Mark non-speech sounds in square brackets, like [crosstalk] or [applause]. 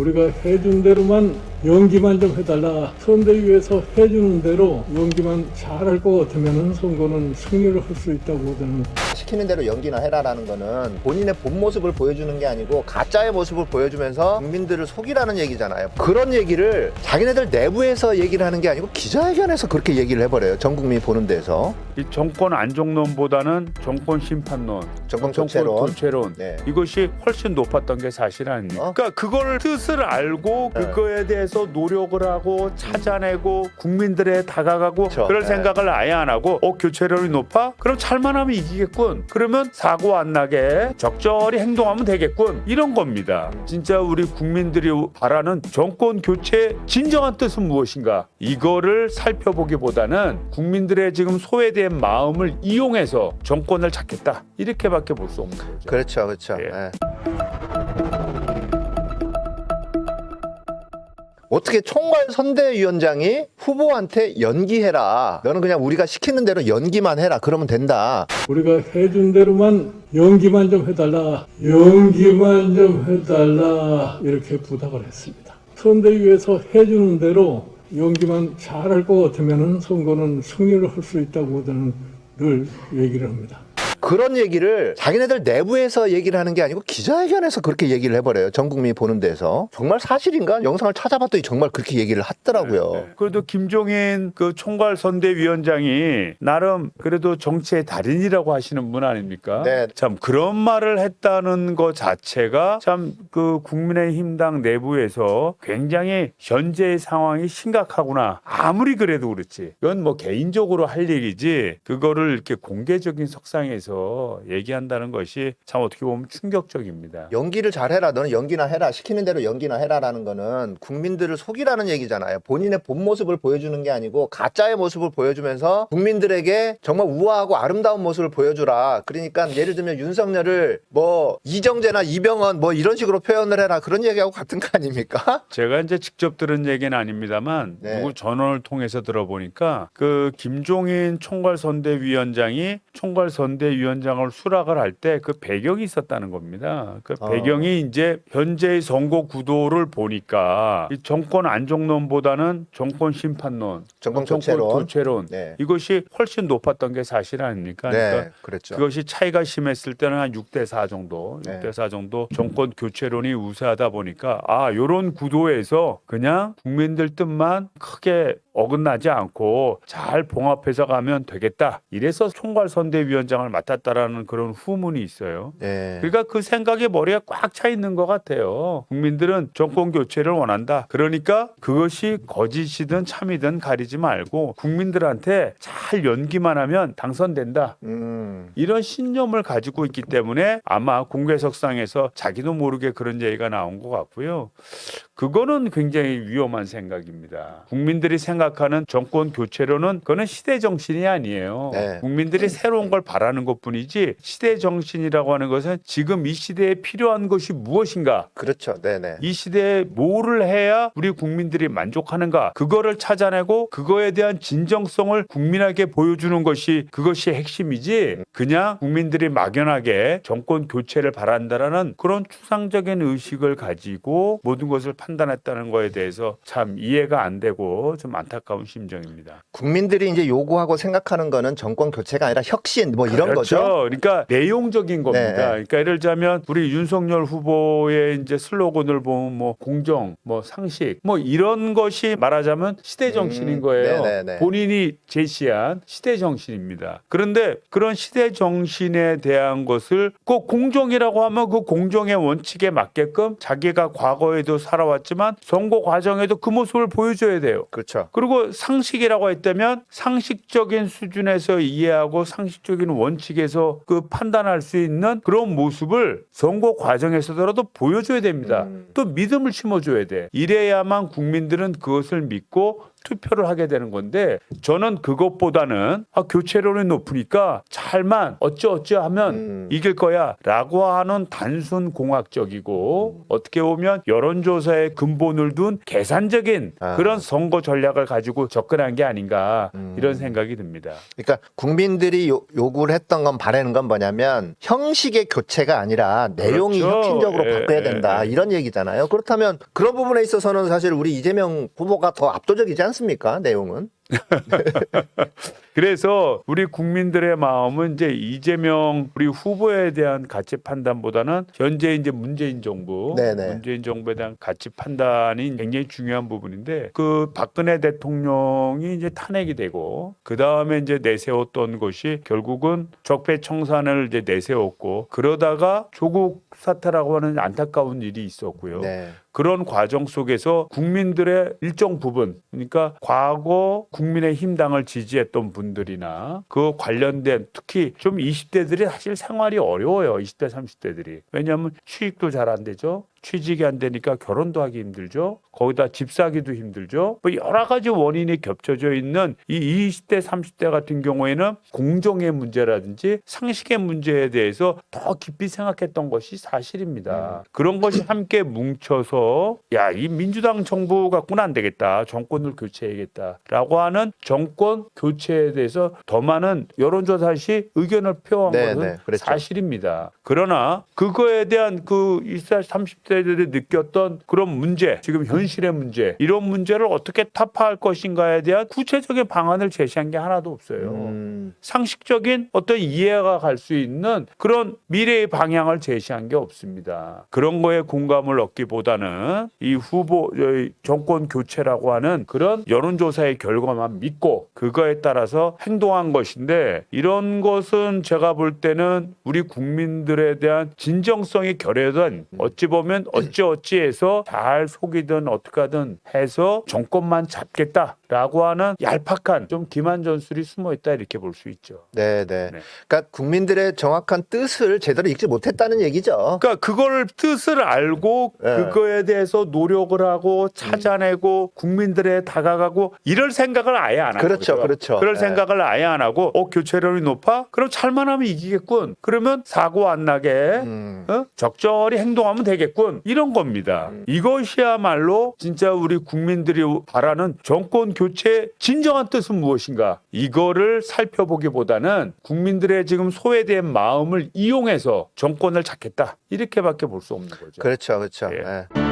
우리가 해준 대로만 연기만 좀 해달라. 선대위에서 해주는 대로 연기만 잘할 것 같으면 선거는 승리를 할 수 있다고 저는 시키는 대로 연기나 해라라는 거는 본인의 본 모습을 보여주는 게 아니고 가짜의 모습을 보여주면서 국민들을 속이라는 얘기잖아요. 그런 얘기를 자기네들 내부에서 얘기를 하는 게 아니고 기자회견에서 그렇게 얘기를 해버려요. 전 국민이 보는 데서. 이 정권 안정론보다는 정권 심판론, 정권 교체론. 교체론 네. 이것이 훨씬 높았던 게 사실 아닙니까? 어? 그러니까 그걸 뜻을 알고 네. 그거에 대해서 노력을 하고 찾아내고 국민들에 다가가고 그쵸. 그럴 네. 생각을 아예 안 하고 어 교체론이 높아? 그럼 잘만 하면 이기겠군. 그러면 사고 안 나게 적절히 행동하면 되겠군. 이런 겁니다. 진짜 우리 국민들이 바라는 정권 교체 진정한 뜻은 무엇인가? 이거를 살펴보기보다는 국민들의 지금 소외된 마음을 이용해서 정권을 찾겠다. 이렇게밖에 볼 수 없는 거죠. 그렇죠, 그렇죠. 예. 예. 어떻게 총괄 선대위원장이 후보한테 연기해라. 너는 그냥 우리가 시키는 대로 연기만 해라. 그러면 된다. 우리가 해준 대로만 연기만 좀 해달라. 연기만 좀 해달라. 이렇게 부탁을 했습니다. 선대위에서 해주는 대로 연기만 잘할 것 같으면 선거는 승리를 할 수 있다고 저는 늘 얘기를 합니다. 그런 얘기를 자기네들 내부에서 얘기를 하는 게 아니고 기자회견에서 그렇게 얘기를 해버려요. 전 국민이 보는 데서. 정말 사실인가? 영상을 찾아봤더니 정말 그렇게 얘기를 하더라고요. 네. 그래도 김종인 그 총괄 선대위원장이 나름 그래도 정치의 달인이라고 하시는 분 아닙니까? 네. 참 그런 말을 했다는 것 자체가 참 그 국민의힘당 내부에서 굉장히 현재의 상황이 심각하구나. 아무리 그래도 그렇지. 이건 뭐 개인적으로 할 얘기지. 그거를 이렇게 공개적인 석상에서 얘기한다는 것이 참 어떻게 보면 충격적입니다. 연기를 잘해라. 너는 연기나 해라. 시키는 대로 연기나 해라라는 거는 국민들을 속이라는 얘기잖아요. 본인의 본 모습을 보여주는 게 아니고 가짜의 모습을 보여주면서 국민들에게 정말 우아하고 아름다운 모습을 보여주라. 그러니까 예를 들면 윤석열을 뭐 이정재나 이병헌 뭐 이런 식으로 표현을 해라. 그런 얘기하고 같은 거 아닙니까? [laughs] 제가 이제 직접 들은 얘기는 아닙니다만 네. 누구 전원을 통해서 들어보니까 그 김종인 총괄 선대위원장이 총괄 선대위 원장을 수락을 할 때 그 배경이 있었다는 겁니다. 그 어. 배경이 이제 현재의 선거 구도를 보니까 이 정권 안정론보다는 정권 심판론, 정권 교체론. 교체론 네. 이것이 훨씬 높았던 게 사실 아닙니까? 그러니까 네, 그랬죠. 그것이 차이가 심했을 때는 한 6대 4 정도, 네. 6대 4 정도 정권 교체론이 우세하다 보니까 아, 요런 구도에서 그냥 국민들 뜻만 크게 어긋나지 않고 잘 봉합해서 가면 되겠다. 이래서 총괄 선대위원장을 맡았 다라는 그런 후문이 있어요. 네. 그러니까 그 생각에 머리가 꽉 차 있는 것 같아요. 국민들은 정권 교체를 원한다. 그러니까 그것이 거짓이든 참이든 가리지 말고 국민들한테 잘 연기만 하면 당선된다. 음. 이런 신념을 가지고 있기 때문에 아마 공개석상에서 자기도 모르게 그런 얘기가 나온 것 같고요. 그거는 굉장히 위험한 생각입니다. 국민들이 생각하는 정권 교체로는 그거는 시대 정신이 아니에요. 네. 국민들이 새로운 걸 바라는 것 뿐이지 시대 정신이라고 하는 것은 지금 이 시대에 필요한 것이 무엇인가? 그렇죠. 네네. 이 시대에 뭐를 해야 우리 국민들이 만족하는가? 그거를 찾아내고 그거에 대한 진정성을 국민에게 보여주는 것이 그것이 핵심이지 그냥 국민들이 막연하게 정권 교체를 바란다라는 그런 추상적인 의식을 가지고 모든 것을 판단했다는 거에 대해서 참 이해가 안 되고 좀 안타까운 심정입니다. 국민들이 이제 요구하고 생각하는 거는 정권 교체가 아니라 혁신 뭐 이런 그렇죠. 거죠. 그러니까 내용적인 겁니다. 네. 그러니까 예를 들자면 우리 윤석열 후보의 이제 슬로건을 보면 뭐 공정, 뭐 상식, 뭐 이런 것이 말하자면 시대 정신인 음, 거예요. 네네네. 본인이 제시한 시대 정신입니다. 그런데 그런 시대 정신에 대한 것을 꼭 공정이라고 하면 그 공정의 원칙에 맞게끔 자기가 과거에도 살아왔지만 선거 과정에도 그 모습을 보여줘야 돼요. 그렇죠. 그리고 상식이라고 했다면 상식적인 수준에서 이해하고 상식적인 원칙 에서 그 판단할 수 있는 그런 모습을 선거 과정에서더라도 보여줘야 됩니다. 음. 또 믿음을 심어줘야 돼. 이래야만 국민들은 그것을 믿고 투표를 하게 되는 건데 저는 그것보다는 아, 교체율이 높으니까 잘만 어쩌어쩌 하면 음. 이길 거야라고 하는 단순 공학적이고 어떻게 보면 여론조사의 근본을 둔 계산적인 아. 그런 선거 전략을 가지고 접근한 게 아닌가 음. 이런 생각이 듭니다. 그러니까 국민들이 요, 요구를 했던 건 바라는 건 뭐냐면 형식의 교체가 아니라 내용이 그렇죠. 혁신적으로 예, 바꿔야 예, 된다 예. 이런 얘기잖아요. 그렇다면 그런 부분에 있어서는 사실 우리 이재명 후보가 더 압도적이지 않습니까? 내용은. [laughs] 그래서 우리 국민들의 마음은 이제 이재명 우리 후보에 대한 가치 판단보다는 현재 이제 문재인 정부, 네네. 문재인 정부에 대한 가치 판단이 굉장히 중요한 부분인데 그 박근혜 대통령이 이제 탄핵이 되고 그 다음에 이제 내세웠던 것이 결국은 적폐청산을 이제 내세웠고 그러다가 조국 사태라고 하는 안타까운 일이 있었고요. 네. 그런 과정 속에서 국민들의 일정 부분, 그러니까 과거 국민의힘 당을 지지했던 분들이나 그 관련된 특히 좀 20대들이 사실 생활이 어려워요. 20대, 30대들이. 왜냐하면 취직도 잘 안 되죠. 취직이 안 되니까 결혼도 하기 힘들죠. 거기다 집 사기도 힘들죠. 뭐 여러 가지 원인이 겹쳐져 있는 이 20대, 30대 같은 경우에는 공정의 문제라든지 상식의 문제에 대해서 더 깊이 생각했던 것이 사실입니다. 그런 것이 함께 뭉쳐서 야, 이 민주당 정부 갖고는 안 되겠다. 정권을 교체해야겠다라고 하는 정권 교체에 대해서 더 많은 여론조사 시 의견을 표한 네, 것은 네. 사실입니다. 그러나 그거에 대한 그 20대, 30대들이 느꼈던 그런 문제, 지금 현실의 문제, 이런 문제를 어떻게 타파할 것인가에 대한 구체적인 방안을 제시한 게 하나도 없어요. 음, 상식적인 어떤 이해가 갈 수 있는 그런 미래의 방향을 제시한 게 없습니다. 그런 거에 공감을 얻기보다는 이 후보 이 정권 교체라고 하는 그런 여론조사의 결과만 믿고 그거에 따라서 행동한 것인데 이런 것은 제가 볼 때는 우리 국민들에 대한 진정성이 결여된 어찌 보면 어찌어찌해서 잘 속이든 어떻게든 해서 정권만 잡겠다라고 하는 얄팍한 좀 기만 전술이 숨어 있다 이렇게 볼 수 있죠. 네, 네. 네. 그러니까 국민들의 정확한 뜻을 제대로 읽지 못했다는 얘기죠. 그러니까 그걸 뜻을 알고 예. 그거에 대해서 노력을 하고 찾아내고 국민들에 다가가고 이럴 생각을 아예 안 하는 그렇죠. 그렇죠. 그럴 예. 생각을 아예 안 하고 어 교체율이 높아? 그럼 잘만 하면 이기겠군. 그러면 사고 안 나게 음. 어? 적절히 행동하면 되겠군. 이런 겁니다. 이것이야말로 진짜 우리 국민들이 바라는 정권 교체의 진정한 뜻은 무엇인가? 이거를 살펴보기보다는 국민들의 지금 소외된 마음을 이용해서 정권을 잡겠다. 이렇게밖에 볼 수 없는 거죠. 그렇죠, 그렇죠. 예. 예.